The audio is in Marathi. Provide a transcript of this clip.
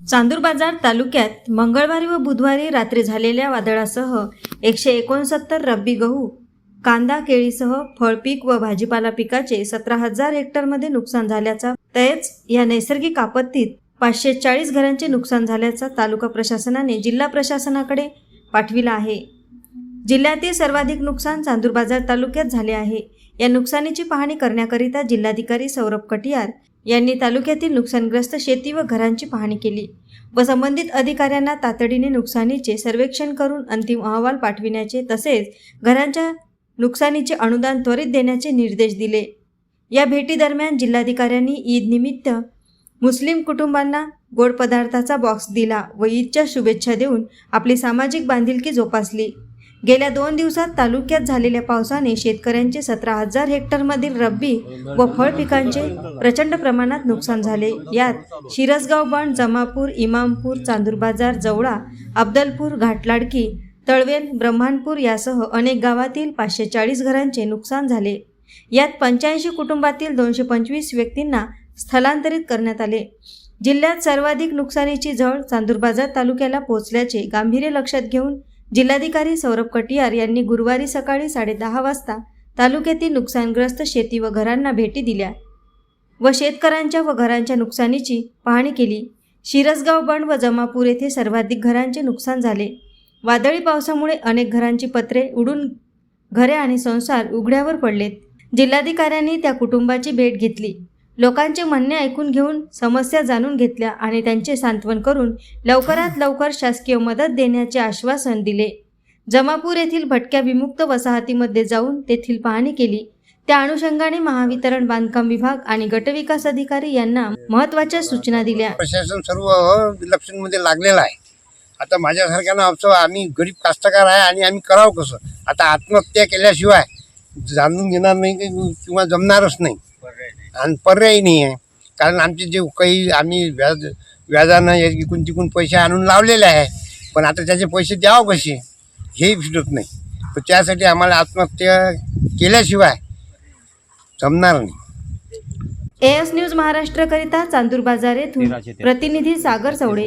चांदूर बाजार तालुक्यात मंगळवारी व बुधवारी रात्री झालेल्या वादळासह एकशे एकोणसत्तर रब्बी गहू कांदा केळीसह फळपीक व भाजीपाला पिकाचे सतरा हजार हेक्टरमध्ये नुकसान झाल्याचा तयच या नैसर्गिक आपत्तीत पाचशे चाळीस घरांचे नुकसान झाल्याचा तालुका प्रशासनाने जिल्हा प्रशासनाकडे पाठविला आहे. जिल्ह्यातील सर्वाधिक नुकसान चांदूर बाजार तालुक्यात झाले आहे. या नुकसानीची पाहणी करण्याकरिता जिल्हाधिकारी सौरभ कटियार यांनी तालुक्यातील नुकसानग्रस्त शेती व घरांची पाहणी केली व संबंधित अधिकाऱ्यांना तातडीने नुकसानीचे सर्वेक्षण करून अंतिम अहवाल पाठविण्याचे तसेच घरांच्या नुकसानीचे अनुदान त्वरित देण्याचे निर्देश दिले. या भेटीदरम्यान जिल्हाधिकाऱ्यांनी ईदनिमित्त मुस्लिम कुटुंबांना गोड पदार्थाचा बॉक्स दिला व ईदच्या शुभेच्छा देऊन आपली सामाजिक बांधिलकी जोपासली. गेल्या दोन दिवसात तालुक्यात झालेल्या पावसाने शेतकऱ्यांचे सतरा हजार हेक्टरमधील रब्बी व फळ पिकांचे प्रचंड प्रमाणात नुकसान झाले. यात शिरसगाव बंड जमापूर इमामपूर चांदूर बाजार जवळा अब्दलपूर घाटलाडकी तळवेल ब्रह्मानपूर यासह अनेक गावातील पाचशे चाळीस घरांचे नुकसान झाले. यात पंच्याऐंशी कुटुंबातील दोनशे पंचवीस व्यक्तींना स्थलांतरित करण्यात आले. जिल्ह्यात सर्वाधिक नुकसानीची झळ चांदूरबाजार तालुक्याला पोहोचल्याचे गांभीर्य लक्षात घेऊन जिल्हाधिकारी सौरभ कटियार यांनी गुरुवारी सकाळी साडेदहा वाजता तालुक्यातील नुकसानग्रस्त शेती व घरांना भेटी दिल्या व शेतकऱ्यांच्या व घरांच्या नुकसानीची पाहणी केली. शिरसगाव बंड व जमापूर येथे सर्वाधिक घरांचे नुकसान झाले. वादळी पावसामुळे अनेक घरांची पत्रे उडून घरे आणि संसार उघड्यावर पडलेत. जिल्हाधिकाऱ्यांनी त्या कुटुंबाची भेट घेतली. लोकांचे म्हणणे ऐकून घेऊन समस्या जाणून घेतल्या आणि त्यांचे सांत्वन करून लवकरात लवकर शासकीय मदत देण्याचे आश्वासन दिले. जमापूर येथील भटक्या विमुक्त वसाहतीमध्ये जाऊन तेथील पाहणी केली. त्या अनुषंगाने महावितरण बांधकाम विभाग आणि गटविकास अधिकारी यांना महत्त्वाच्या सूचना दिल्या. प्रशासन सर्व लक्षणमध्ये लागलेलं आहे. आता माझ्यासारख्यानं आमचं आम्ही गरीब कास्तकार आहे आणि आम्ही करावं कसं? आता आत्महत्या केल्याशिवाय जाणून घेणार नाही की किंवा जमणारच नाही. आणि पर्यायी नाही आहे. कारण आमचे जे काही आम्ही व्याज व्याजानं इकून तिकून पैसे आणून लावलेले आहे पण आता त्याचे पैसे द्यावं कसे? हे फिरत नाही. तर त्यासाठी आम्हाला आत्महत्या केल्याशिवाय जमणार नाही. एएस न्यूज महाराष्ट्रकरिता चांदूर बाजार येथून प्रतिनिधी सागर चौडे